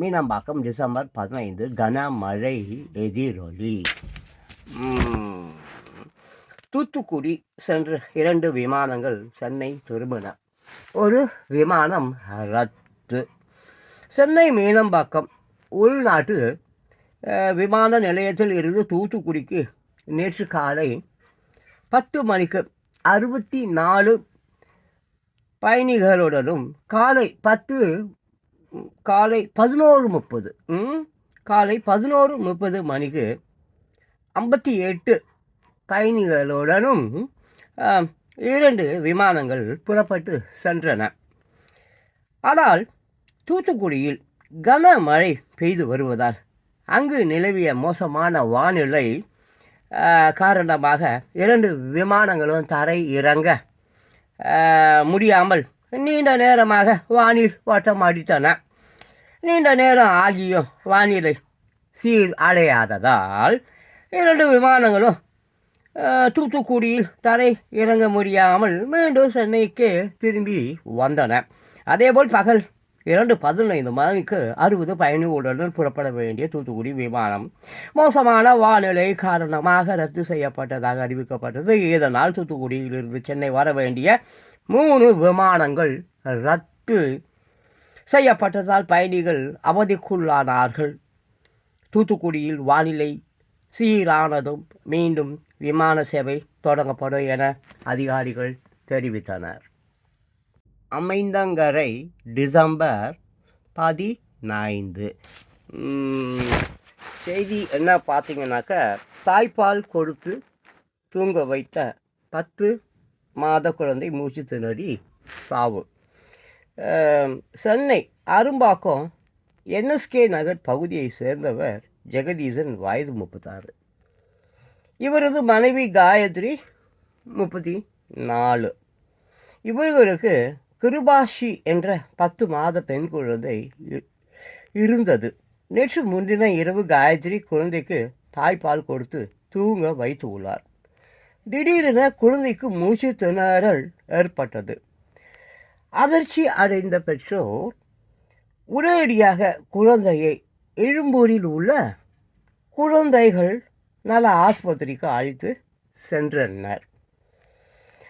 Meenambakkam December பதினைந்து கனமழை எதிரொலி. தூத்துக்குடி சென்று இரண்டு விமானங்கள் சென்னை திரும்பின. ஒரு விமானம் ரத்து. சென்னை மீனம்பாக்கம் உள்நாட்டு விமான நிலையத்தில் இருந்து தூத்துக்குடிக்கு நேற்று காலை பத்து மணிக்கு அறுபத்தி நாலு பயணிகளுடனும் காலை பத்து காலை பதினோரு முப்பது. காலை பதினோரு முப்பது மணிக்கு ஐம்பத்தி எட்டு பயணிகளுடனும் இரண்டு விமானங்கள் புறப்பட்டு சென்றன. ஆனால் தூத்துக்குடியில் கனமழை பெய்து வருவதால் அங்கு நிலவிய மோசமான வானிலை காரணமாக இரண்டு விமானங்களும் தரை இறங்க முடியாமல் நீண்ட நேரமாக வானில் ஓட்டம் அடித்தன நீண்ட நேரம் ஆகியும் வானிலை சீர் அடையாததால் இரண்டு விமானங்களும் தூத்துக்குடியில் தரை இறங்க முடியாமல் மீண்டும் சென்னைக்கு திரும்பி வந்தன. அதேபோல் பகல் இரண்டு பதினைந்து மணிக்கு அறுபது பயணிகளுடன் புறப்பட வேண்டிய தூத்துக்குடி விமானம் மோசமான வானிலை காரணமாக ரத்து செய்யப்பட்டதாக அறிவிக்கப்பட்டது. இதனால் தூத்துக்குடியிலிருந்து சென்னை வர வேண்டிய மூணு விமானங்கள் ரத்து செய்யப்பட்டதால் பயணிகள் அவதிக்குள்ளானார்கள். தூத்துக்குடியில் வானிலை சீரானதும் மீண்டும் விமான சேவை தொடங்கப்படும் என அதிகாரிகள் தெரிவித்தனர். அமைந்தங்கரை டிசம்பர் பதினைந்து. செய்தி என்ன பார்த்தீங்கன்னாக்க தாய்ப்பால் கொடுத்து தூங்க வைத்த பத்து மாத குழந்தை மூச்சு திணறி சாவு. சென்னை அரும்பாக்கம் என்எஸ்கே நகர் பகுதியை சேர்ந்தவர் ஜெகதீசன் வயது முப்பத்தாறு. இவரது மனைவி காயத்ரி முப்பத்தி நாலு இவர்களுக்கு கிருபாஷி என்ற பத்து மாத பெண் குழந்தை இ- இருந்தது. நேற்று முன்தின இரவு காயத்ரி குழந்தைக்கு தாய்ப்பால் கொடுத்து தூங்க வைத்து உள்ளார். திடீரென குழந்தைக்கு மூச்சு திணறல் ஏற்பட்டது. அதிர்ச்சி அடைந்த பெற்றோர் உடனடியாக குழந்தையை எழும்பூரில் உள்ள குழந்தைகள் நல ஆஸ்பத்திரிக்கு அழைத்து சென்றனர்.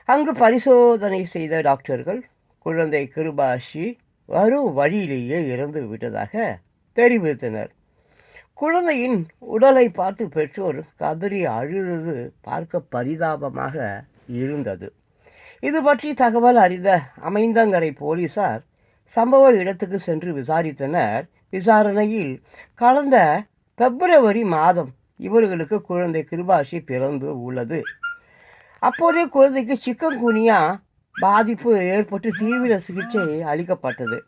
அங்கு பரிசோதனை செய்த டாக்டர்கள் குழந்தை கிருபாஷி வரும் வழியிலேயே இறந்து விட்டதாக தெரிவித்தனர். குழந்தையின் உடலை பார்த்து பெற்றோர் கதறி அழுதது பார்க்க பரிதாபமாக இருந்தது. இது பற்றி தகவல் அறிந்த அமைந்தங்கரை போலீசார் சம்பவ இடத்துக்கு சென்று விசாரித்தனர். விசாரணையில் கலந்த பிப்ரவரி மாதம் இவர்களுக்கு குழந்தை கிருபாஷி பிறந்து உள்ளது. அப்போதே குழந்தைக்கு சிக்கன் குனியா பாதிப்பு ஏற்பட்டு தீவிர சிகிச்சை அளிக்கப்பட்டது.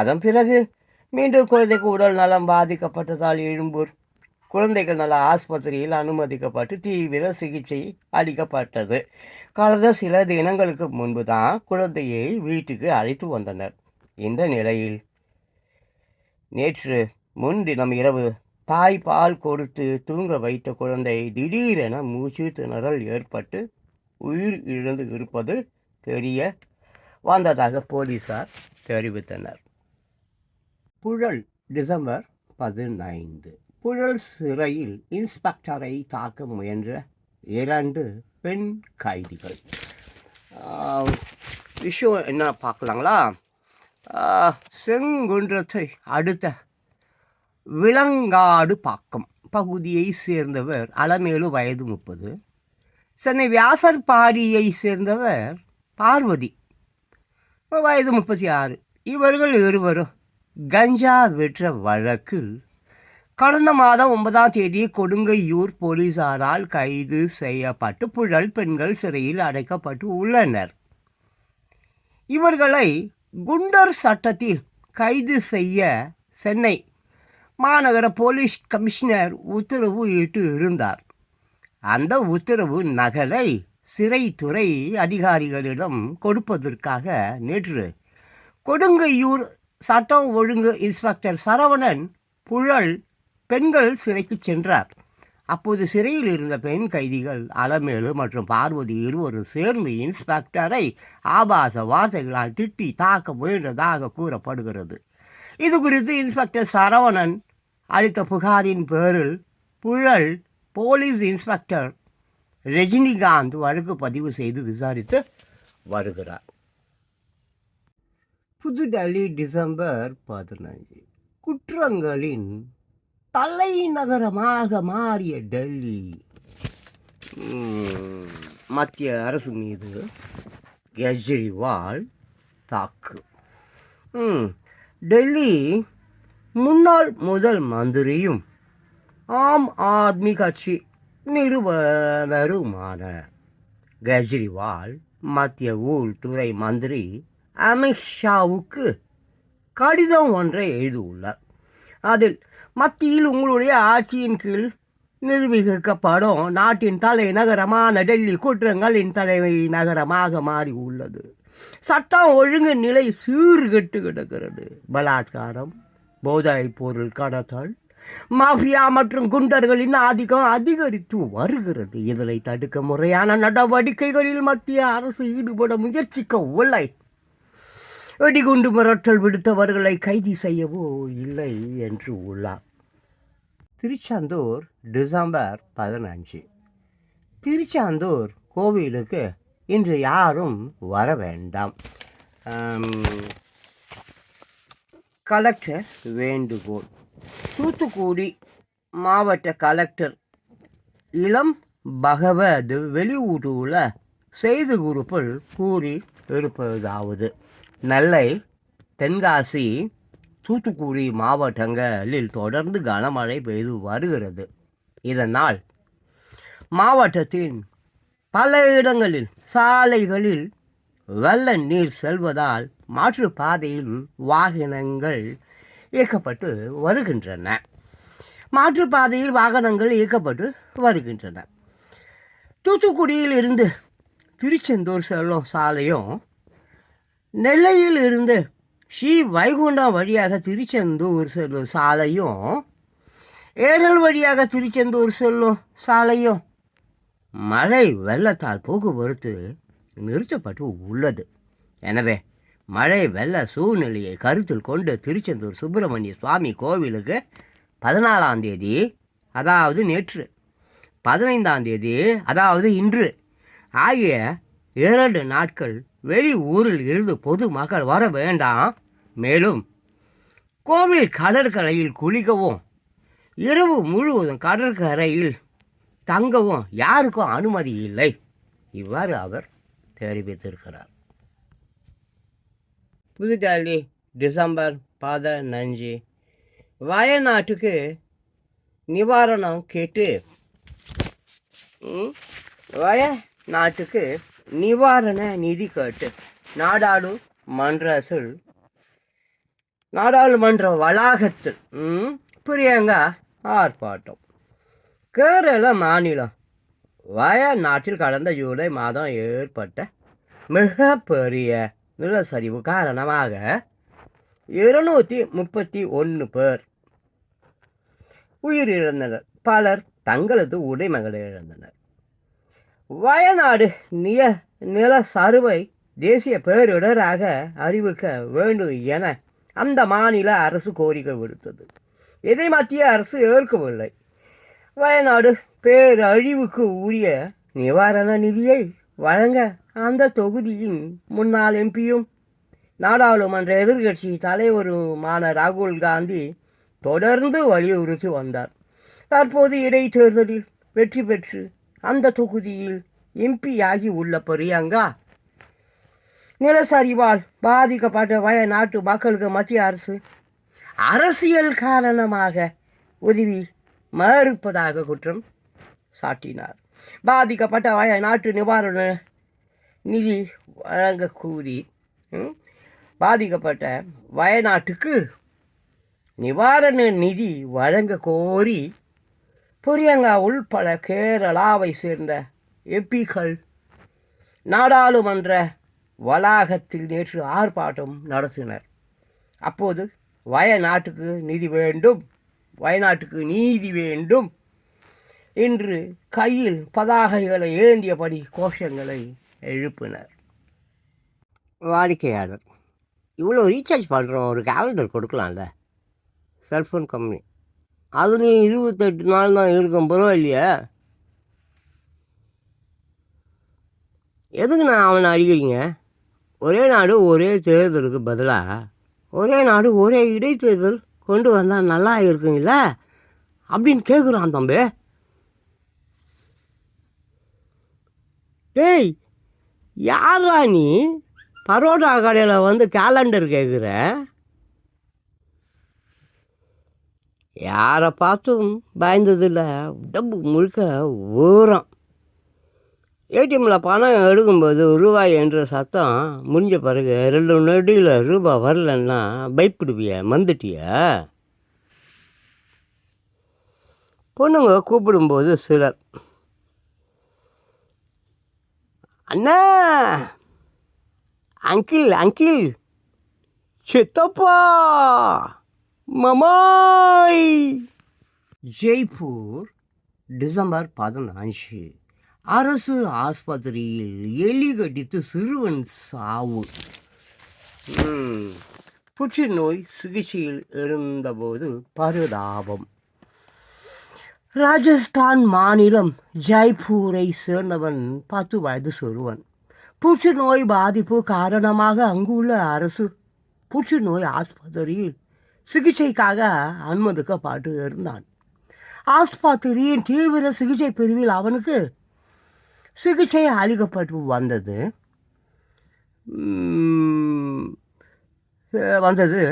அதன் பிறகு மீண்டும் குழந்தைக்கு உடல் நலம் பாதிக்கப்பட்டதால் எழும்பூர் குழந்தைகள் நல ஆஸ்பத்திரியில் அனுமதிக்கப்பட்டு தீவிர சிகிச்சை அளிக்கப்பட்டது. கடந்த சில தினங்களுக்கு முன்பு தான் குழந்தையை வீட்டுக்கு அழைத்து வந்தனர். இந்த நிலையில் நேற்று முன்தினம் இரவு தாய் பால் கொடுத்து தூங்க வைத்த குழந்தை திடீரென மூச்சு திணறல் ஏற்பட்டு உயிர் இழந்து இருப்பது தெரிய வந்ததாக போலீசார் தெரிவித்தனர். புழல் டிசம்பர் பதினைந்து. புழல் சிறையில் இன்ஸ்பெக்டரை தாக்க முயன்ற இரண்டு பெண் கைதிகள். விஷயம் என்ன பார்க்கலாங்களா? செங்குன்றத்தை அடுத்த விலங்காடு பாக்கம் பகுதியை சேர்ந்தவர் அலமேலு வயது முப்பது. சென்னை வியாசர்பாடியை சேர்ந்தவர் பார்வதி வயது முப்பத்தி ஆறு. இவர்கள் இருவரும் கஞ்சா விற்ற வழக்கில் கடந்த மாதம் ஒன்பதாம் தேதி கொடுங்கையூர் போலீசாரால் கைது செய்யப்பட்டு புழல் பெண்கள் சிறையில் அடைக்கப்பட்டு உள்ளனர். இவர்களை குண்டர் சட்டத்தில் கைது செய்ய சென்னை மாநகர போலீஸ் கமிஷனர் உத்தரவு இட்டு இருந்தார். அந்த உத்தரவு நகலை சிறைத்துறை அதிகாரிகளிடம் கொடுப்பதற்காக நேற்று கொடுங்கையூர் சட்டம் ஒழுங்கு இன்ஸ்பெக்டர் சரவணன் புழல் பெண்கள் சிறைக்கு சென்றார். அப்போது சிறையில் இருந்த பெண் கைதிகள் அலமேலு மற்றும் பார்வதி இருவரும் சேர்ந்து இன்ஸ்பெக்டரை ஆபாச வார்த்தைகளால் திட்டி தாக்க முயன்றதாக கூறப்படுகிறது. இது குறித்து இன்ஸ்பெக்டர் சரவணன் அளித்த புகாரின் பேரில் புழல் போலீஸ் இன்ஸ்பெக்டர் ரஜினிகாந்த் வழக்கு பதிவு செய்து விசாரித்து வருகிறார். புதுடெல்லி டிசம்பர் பதினஞ்சு குற்றங்களின் தலைநகரமாக மாறிய டெல்லி. மத்திய அரசு மீது கெஜ்ரிவால் தாக்கு. டெல்லி முன்னாள் முதல் மந்திரியும் ஆம் ஆத்மி கட்சி நிறுவனருமான கெஜ்ரிவால் மத்திய உள்துறை மந்திரி அமித்ஷாவுக்கு கடிதம் ஒன்றை எழுதியுள்ளார். அதில் மத்தியில் உங்களுடைய ஆட்சியின் கீழ் நிர்வகிக்கப்படும் நாட்டின் தலைநகரமான டெல்லி குற்றங்களின் தலைமை நகரமாக மாறி உள்ளது சட்டம் ஒழுங்கு நிலை சீர்கெட்டு கிடக்கிறது. பலாத்காரம் போதைப் பொருள் கடத்தல் மாஃபியா மற்றும் குண்டர்களின் ஆதிக்கம் அதிகரித்து வருகிறது. இதனை தடுக்க முறையான நடவடிக்கைகளில் மத்திய அரசு ஈடுபட முயற்சிக்கவில்லை வெடிகுண்டு மிரட்டல் விடுத்தவர்களை கைது செய்யவோ இல்லை என்று உள்ளார். திருச்செந்தூர் டிசம்பர் பதினஞ்சு. திருச்செந்தூர் கோவிலுக்கு இன்று யாரும் வர வேண்டாம். கலெக்டர் வேண்டுகோள். தூத்துக்குடி மாவட்ட கலெக்டர் இளம் பகவத் வெளியூட்டுள்ள செய்தி குறிப்பில் கூறி இருப்பதாவது. நெல்லை தென்காசி தூத்துக்குடி மாவட்டங்களில் தொடர்ந்து கனமழை பெய்து வருகிறது. இதனால் மாவட்டத்தின் பல இடங்களில் சாலைகளில் வெள்ள நீர் செல்வதால் மாற்றுப்பாதையில் வாகனங்கள் இயக்கப்பட்டு வருகின்றன. மாற்றுப்பாதையில் வாகனங்கள் இயக்கப்பட்டு வருகின்றன. தூத்துக்குடியில் இருந்து திருச்செந்தூர் செல்லும் சாலையும் நெல்லையில் இருந்து ஸ்ரீ வைகுண்டம் வழியாக திருச்செந்தூர் செல்லும் சாலையும் ஏரல் வழியாக திருச்செந்தூர் செல்லும் சாலையும் மழை வெள்ளத்தால் போக்குவரத்து நிறுத்தப்பட்டு உள்ளது. எனவே மழை வெள்ள சூழ்நிலையை கருத்தில் கொண்டு திருச்செந்தூர் சுப்பிரமணிய சுவாமி கோவிலுக்கு பதினாலாம் தேதி அதாவது நேற்று பதினைந்தாம் தேதி அதாவது இன்று ஆகிய இரண்டு நாட்கள் வெளி ஊரில் இருந்து பொதுமக்கள் வர வேண்டாம். மேலும் கோவில் கடற்கரையில் குளிக்கவும் இரவு முழுவதும் கடற்கரையில் தங்கவும் யாருக்கும் அனுமதி இல்லை. இவ்வாறு அவர் தெரிவித்திருக்கிறார். புதுடெல்லி டிசம்பர் பதினஞ்சு வயநாட்டுக்கு நிவாரணம் கேட்டு வய வயநாட்டுக்கு நிவாரண நிதி கேட்டு நாடாளுமன்றத்தில் நாடாளுமன்ற வளாகத்தில் பிரியங்கா ஆர்ப்பாட்டம். கேரள மாநிலம் வயநாட்டில் கடந்த ஜூலை மாதம் ஏற்பட்ட மிகப்பெரிய நிலச்சரிவு காரணமாக இருநூற்றி முப்பத்தி ஒன்று பேர் உயிரிழந்தனர். பலர் தங்களது உடைமைகளை இழந்தனர். வயநாடு நிய நில சருவை தேசிய பேரிடராக அறிவிக்க வேண்டும் என அந்த மாநில அரசு கோரிக்கை விடுத்தது. இதை மத்திய அரசு ஏற்கவில்லை. வயநாடு பேரழிவுக்கு உரிய நிவாரண நிதியை வழங்க அந்த தொகுதியின் முன்னாள் எம்பியும் நாடாளுமன்ற எதிர்க்கட்சி தலைவருமான ராகுல் காந்தி தொடர்ந்து வலியுறுத்தி வந்தார். தற்போது இடைத்தேர்தலில் வெற்றி பெற்று அந்த தொகுதியில் எம்பி ஆகி உள்ள பிரியங்கா. நிலசரிவால் பாதிக்கப்பட்ட வயநாட்டு மக்களுக்கு மத்திய அரசு அரசியல் காரணமாக உதவி மறுப்பதாக குற்றம் சாட்டினார். பாதிக்கப்பட்ட வயநாட்டு நிவாரண நிதி வழங்க கூறி பாதிக்கப்பட்ட வயநாட்டுக்கு நிவாரண நிதி வழங்க கோரி பிரியங்கா உள்பட கேரளாவை சேர்ந்த எம்பிக்கள் நாடாளுமன்ற வளாகத்தில் நேற்று ஆர்ப்பாட்டம் நடத்தினர். அப்போது வயநாட்டுக்கு நிதி வேண்டும் வயநாட்டுக்கு நீதி வேண்டும் என்று கையில் பதாகைகளை ஏந்தியபடி கோஷங்களை எழுப்பினர். வாடிக்கையாளர் இவ்வளோ ரீசார்ஜ் பண்ணுறோம் ஒரு கேலண்டர் கொடுக்கலாம்ல? செல்ஃபோன் கம்பெனி அதுலேயும் இருபத்தெட்டு நாள் தான் இருக்கும். பரவாயில்லையே? எதுக்கு நான் அவனை அடிக்கிறீங்க? ஒரே நாடு ஒரே தேர்தலுக்கு பதிலாக ஒரே நாடு ஒரே இடைத்தேர்தல் கொண்டு வந்தால் நல்லா இருக்குங்கள அப்படின்னு கேட்குறான் தம்பி. டேய் யாரா நீ? பரோட்டா கடையில் வந்து கேலண்டர் கேட்குற யாரை பார்த்தும் பயந்ததில்ல. உடம்பு முழுக்க ஊரம் ஏடிஎம்மில் பணம் எடுக்கும்போது ரூபாய் என்ற சத்தம் முடிஞ்ச பிறகு ரெண்டு நொடியில் ரூபாய் வரலன்னா பயப்படுவிய மந்துட்டிய? பொண்ணுங்க கூப்பிடும்போது சிலர் அண்ணா! Uncle uncle! சித்தப்பா! மமாய்! ஜெய்ப்பூர் டிசம்பர் பதினஞ்சு. அரசு ஆஸ்பத்திரியில் எலி கடித்து சிறுவன் சாவு. புற்றுநோய் சிகிச்சையில் இருந்தபோது பரிதாபம். ராஜஸ்தான் மாநிலம் ஜெய்ப்பூரை சேர்ந்தவன் பத்து வயது சிறுவன். புற்றுநோய் பாதிப்பு காரணமாக அங்குள்ள அரசு புற்றுநோய் ஆஸ்பத்திரியில் சிகிச்சைக்காக அனுமதிக்கப்பட்டு இருந்தான். ஆஸ்பத்திரியின் தீவிர சிகிச்சை பிரிவில் அவனுக்கு சிகிச்சை அளிக்கப்பட்டு வந்தது. வந்தது.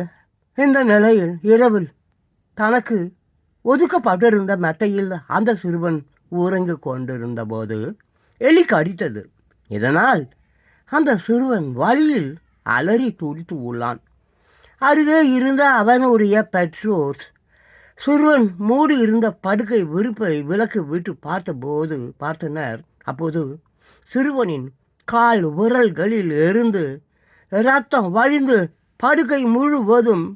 இந்த நிலையில் இரவில் தனக்கு ஒதுக்கப்பட்டிருந்த மெத்தையில் அந்த சிறுவன் உறங்கிக் கொண்டிருந்த போது எலி கடித்தது இதனால் அந்த சிறுவன் வழியில் அலறி துடித்து உள்ளான். அருகே இருந்த அவனுடைய பெற்றோர். சிறுவன் மூடி இருந்த படுக்கை விருப்பை விளக்கு விட்டு பார்த்தபோது பார்த்தனர். அப்போது சிறுவனின் கால் விரல்களில் இருந்து ரத்தம் வழிந்து படுக்கை முழுவதும்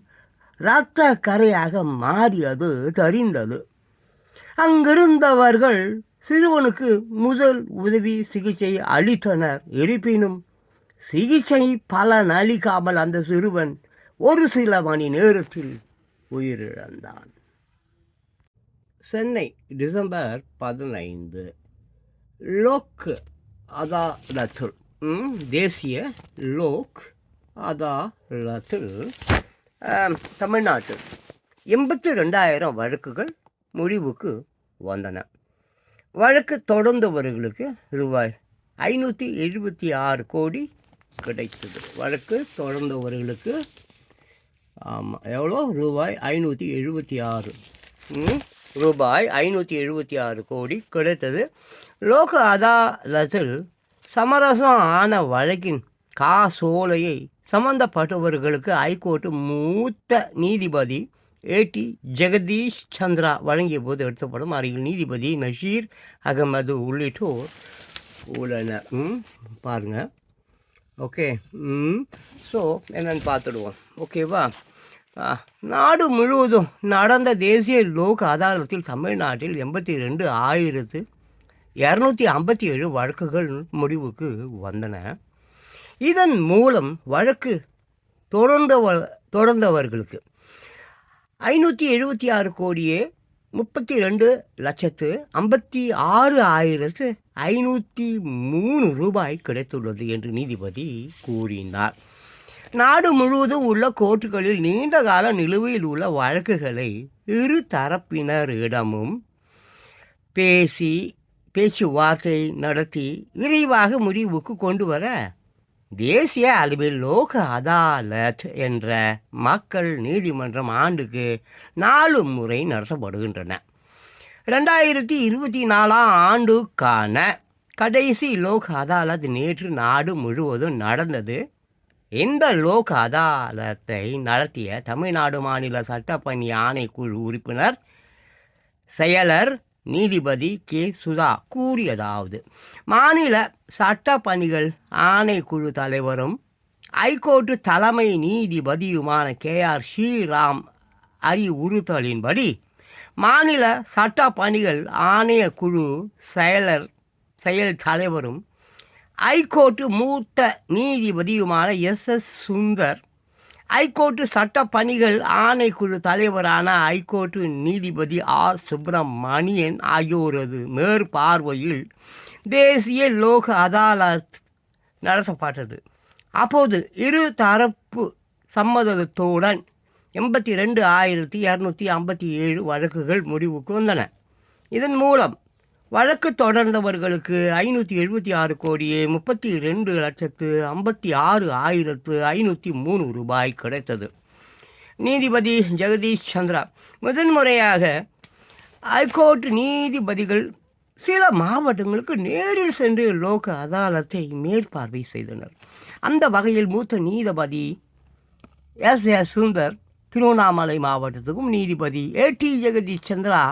இரத்த கரையாக மாறியது தெரிந்தது. அங்கிருந்தவர்கள் சிறுவனுக்கு முதல் உதவி சிகிச்சை அளித்தனர். இருப்பினும் சிகிச்சை பலன் அளிக்காமல் அந்த சிறுவன் ஒரு சில மணி நேரத்தில் உயிரிழந்தான். சென்னை டிசம்பர் பதினைந்து. லோக் அதாலத்தில் தேசிய லோக் அதாலத்தில் தமிழ்நாட்டில் எண்பத்தி ரெண்டாயிரம் வழக்குகள் முடிவுக்கு வந்தன. வழக்கு தொடர்ந்தவர்களுக்கு ரூபாய் ஐநூற்றி எழுபத்தி ஆறு கோடி கிடைத்தது. வழக்கு தொடர்ந்தவர்களுக்கு ஆமாம் எவ்வளோ? ரூபாய் ஐநூற்றி எழுபத்தி ஆறு. ம், ரூபாய் ஐநூற்றி எழுபத்தி ஆறு கோடி கிடைத்தது. லோக அதாலத்தில் சமரசம் ஆன வழக்கின் காசோலையை சம்பந்தப்பட்டவர்களுக்கு ஐகோர்ட்டு மூத்த நீதிபதி ஏடி ஜெகதீஷ் சந்திரா வழங்கிய போது எடுத்தப்படும் அருகில் நீதிபதி நஷீர் அகமது உள்ளிட்டோர் உள்ளனர். ம் பாருங்கள் ஓகே ம். ஸோ என்னென்னு பார்த்துடுவோம். ஓகேவா நாடு முழுவதும் நடந்த தேசிய லோக் அதாலத்தில் தமிழ்நாட்டில் எண்பத்தி ரெண்டு ஆயிரத்து இரநூத்தி ஐம்பத்தி ஏழு வழக்குகள் முடிவுக்கு வந்தன. இதன் மூலம் வழக்கு தொடர்ந்தவ தொடர்ந்தவர்களுக்கு ஐநூற்றி எழுபத்தி ஆறு கோடியே முப்பத்தி ரெண்டு லட்சத்து ஐம்பத்தி ஆறு ஆயிரத்து ஐநூற்றி மூணு ரூபாய் கிடைத்துள்ளது என்று நீதிபதி கூறினார். நாடு முழுவதும் உள்ள கோர்ட்டுகளில் நீண்ட கால நிலுவையில் உள்ள வழக்குகளை இரு தரப்பினரிடமும் பேசி பேச்சுவார்த்தை நடத்தி விரைவாக முடிவுக்கு கொண்டு வர தேசிய அளவில் லோக அதாலத் என்ற மக்கள் நீதிமன்றம் ஆண்டுக்கு நாலு முறை நடத்தப்படுகின்றன. ரெண்டாயிரத்தி இருபத்தி நாலாம் ஆண்டுக்கான கடைசி லோக் அதாலத் நேற்று நாடு முழுவதும் நடந்தது. இந்த லோக் அதாலத்தை நடத்திய தமிழ்நாடு மாநில சட்டப்பணி ஆணைக்குழு உறுப்பினர் செயலர் நீதிபதி கே. சுதா கூறியதாவது மாநில சட்ட பணிகள் ஆணைக்குழு தலைவரும் ஐகோர்ட்டு தலைமை நீதிபதியுமான கே. ஆர். ஸ்ரீராம் அறிவுறுத்தலின்படி மாநில சட்ட பணிகள் ஆணைய குழு செயலர் செயல் தலைவரும் ஐகோர்ட்டு மூத்த நீதிபதியுமான S. S. Sundar high court சட்ட பணிகள் ஆணைக்குழு தலைவரான ஐகோர்ட்டு நீதிபதி ஆர். சுப்பிரமணியன் ஆகியோரது மேற்பார்வையில் தேசிய லோக் அதாலத் நடத்தப்பட்டது. அப்போது இரு தரப்பு சம்மதத்துடன் எண்பத்தி ரெண்டு ஆயிரத்தி இரநூத்தி ஐம்பத்தி ஏழு வழக்குகள் முடிவுக்கு வந்தன. இதன் மூலம் வழக்கு தொடர்ந்தவர்களுக்கு ஐநூற்றி எழுபத்தி ஆறு கோடியே முப்பத்தி ரெண்டு லட்சத்து ஐம்பத்தி ஆறு ஆயிரத்து ஐநூற்றி மூணு ரூபாய் கிடைத்தது. நீதிபதி ஜெகதீஷ் சந்திரா முதன்முறையாக ஹைகோர்ட் நீதிபதிகள் சில மாவட்டங்களுக்கு நேரில் சென்று லோக அதாலத்தை மேற்பார்வை செய்தனர். அந்த வகையில் மூத்த நீதிபதி எஸ் ஏ சுந்தர் திருவண்ணாமலை மாவட்டத்துக்கும் நீதிபதி ஏடி ஜெகதீஷ் சந்திரா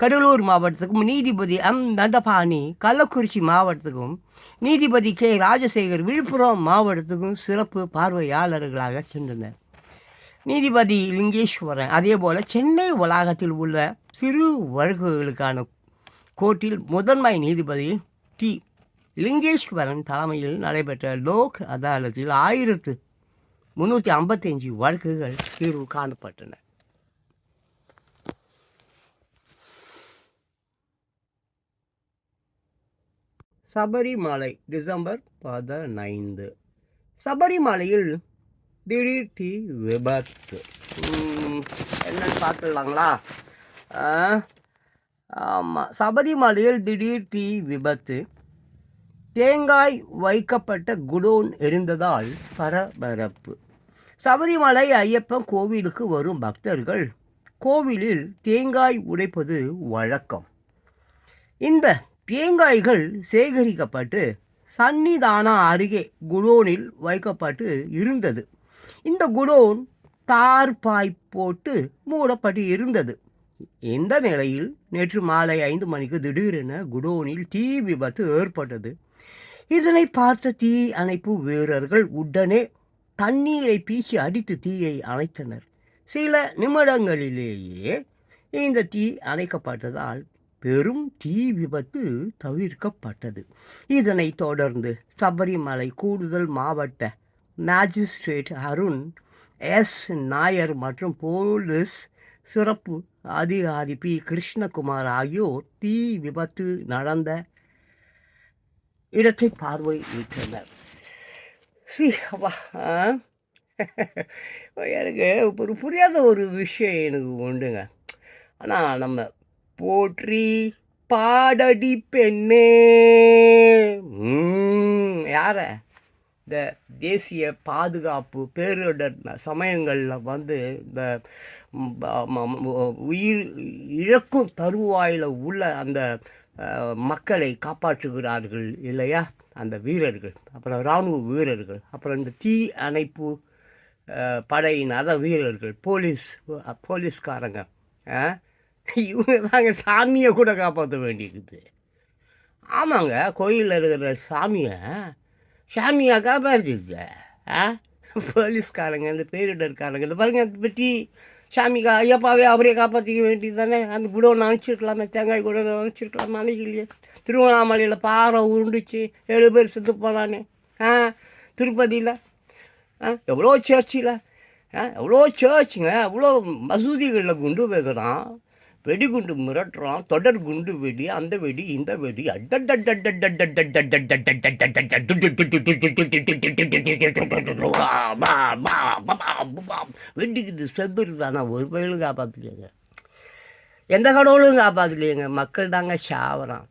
கடலூர் மாவட்டத்துக்கும் நீதிபதி எம். தண்டபாணி கள்ளக்குறிச்சி மாவட்டத்துக்கும் நீதிபதி கே. ராஜசேகர் விழுப்புரம் மாவட்டத்துக்கும் சிறப்பு பார்வையாளர்களாக சென்றனர். நீதிபதி லிங்கேஸ்வரன் அதேபோல் சென்னை வளாகத்தில் உள்ள சிறு வழக்குகளுக்கான கோர்ட்டில் முதன்மை நீதிபதி டி. லிங்கேஸ்வரன் தலைமையில் நடைபெற்ற லோக் அதாலத்தில் ஆயிரத்து முந்நூற்றி ஐம்பத்தஞ்சு வழக்குகள் தீர்வு காணப்பட்டன. சபரிமலை டிசம்பர் பதினைந்து. சபரிமலையில் திடீர் தீ விபத்து என்னன்னு பார்த்துடலாங்களா? ஆமாம் சபரிமலையில் திடீர் தீ விபத்து. தேங்காய் வைக்கப்பட்ட குடோன் எரிந்ததால் பரபரப்பு. சபரிமலை ஐயப்பன் கோவிலுக்கு வரும் பக்தர்கள் கோவிலில் தேங்காய் உடைப்பது வழக்கம். இந்த தேங்காய்கள் சேகரிக்கப்பட்டு சன்னிதானம் அருகே குடோனில் வைக்கப்பட்டு இருந்தது. இந்த குடோன் தார்பாய் போட்டு மூடப்பட்டு இருந்தது. இந்த நிலையில்? நேற்று மாலை ஐந்து மணிக்கு திடீரென குடோனில் தீ விபத்து ஏற்பட்டது. இதனை பார்த்த தீ அணைப்பு வீரர்கள் உடனே தண்ணீரை பீசி அடித்து தீயை அணைத்தனர். சில நிமிடங்களிலேயே இந்த தீ அணைக்கப்பட்டதால் பெரும் தீ விபத்து தவிர்க்கப்பட்டது. இதனைத் தொடர்ந்து சபரிமலை கூடுதல் மாவட்ட மேஜிஸ்ட்ரேட் அருண் எஸ். நாயர் மற்றும் போலீஸ் சிறப்பு அதிகாரி பி. கிருஷ்ணகுமார் ஆகியோர் தீ விபத்து நடந்த இடத்தை பார்வையிட்டனர். சி அப்பா எனக்கு ஒரு புரியாத ஒரு விஷயம் எனக்கு உண்டுங்க. ஆனால் நம்ம போற்றி பாடடி பெண்ணே. யார? இந்த தேசிய பாதுகாப்பு பேரிடர் சமயங்களில் வந்து இந்த ம- உயிர் இழக்கும் தருவாயில் உள்ள அந்த மக்களை காப்பாற்றுகிறார்கள் இல்லையா? அந்த வீரர்கள் அப்புறம் இராணுவ வீரர்கள் அப்புறம் இந்த தீ அணைப்பு படையின் அத வீரர்கள் போலீஸ் போலீஸ்காரங்க இவங்க தாங்க சாமியை கூட காப்பாற்ற வேண்டியிருக்குது. ஆமாங்க கோயிலில் இருக்கிற சாமியை சாமியாக காப்பாற்றிருக்கு ஆ போலீஸ்காரங்க இந்த பேரிடர்காரங்க இந்த பாருங்க வெட்டி சாமிக்கு ஐயப்பாவே அவரே காப்பாற்றிக்க வேண்டியது தானே அந்த குடோன் அனுப்பிச்சிருக்கலாமே தேங்காய் குடோன் அனுப்பிச்சிருக்கலாமா அன்னைக்கு திருவண்ணாமலையில் பாறை உருண்டுச்சு ஏழு பேர் செத்து போனானே. ஆ திருப்பதியில். ஆ எவ்வளோ சர்ச்சில்? ஆ எவ்வளோ சர்ச்சுங்க எவ்வளோ மசூதிகளில் குண்டு வைக்கிறான் வெடிகுண்டு மிரட்டுறான் தொடர் குண்டு வெடி அந்த வெடி இந்த வெடி வெடிக்குது செத்துருது. ஆனால் ஒரு பயிலும் காப்பாற்றலைங்க எந்த கடவுளும் காப்பாற்றலைங்க மக்கள் தாங்க சாவறான்.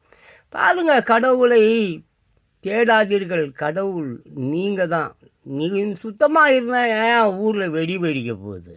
பாருங்க கடவுளை தேடாதீர்கள். கடவுள் நீங்கள் தான் நீங்கள் சுத்தமாக இருந்தால் ஏன் ஊரில் வெடி வெடிக்க போகுது?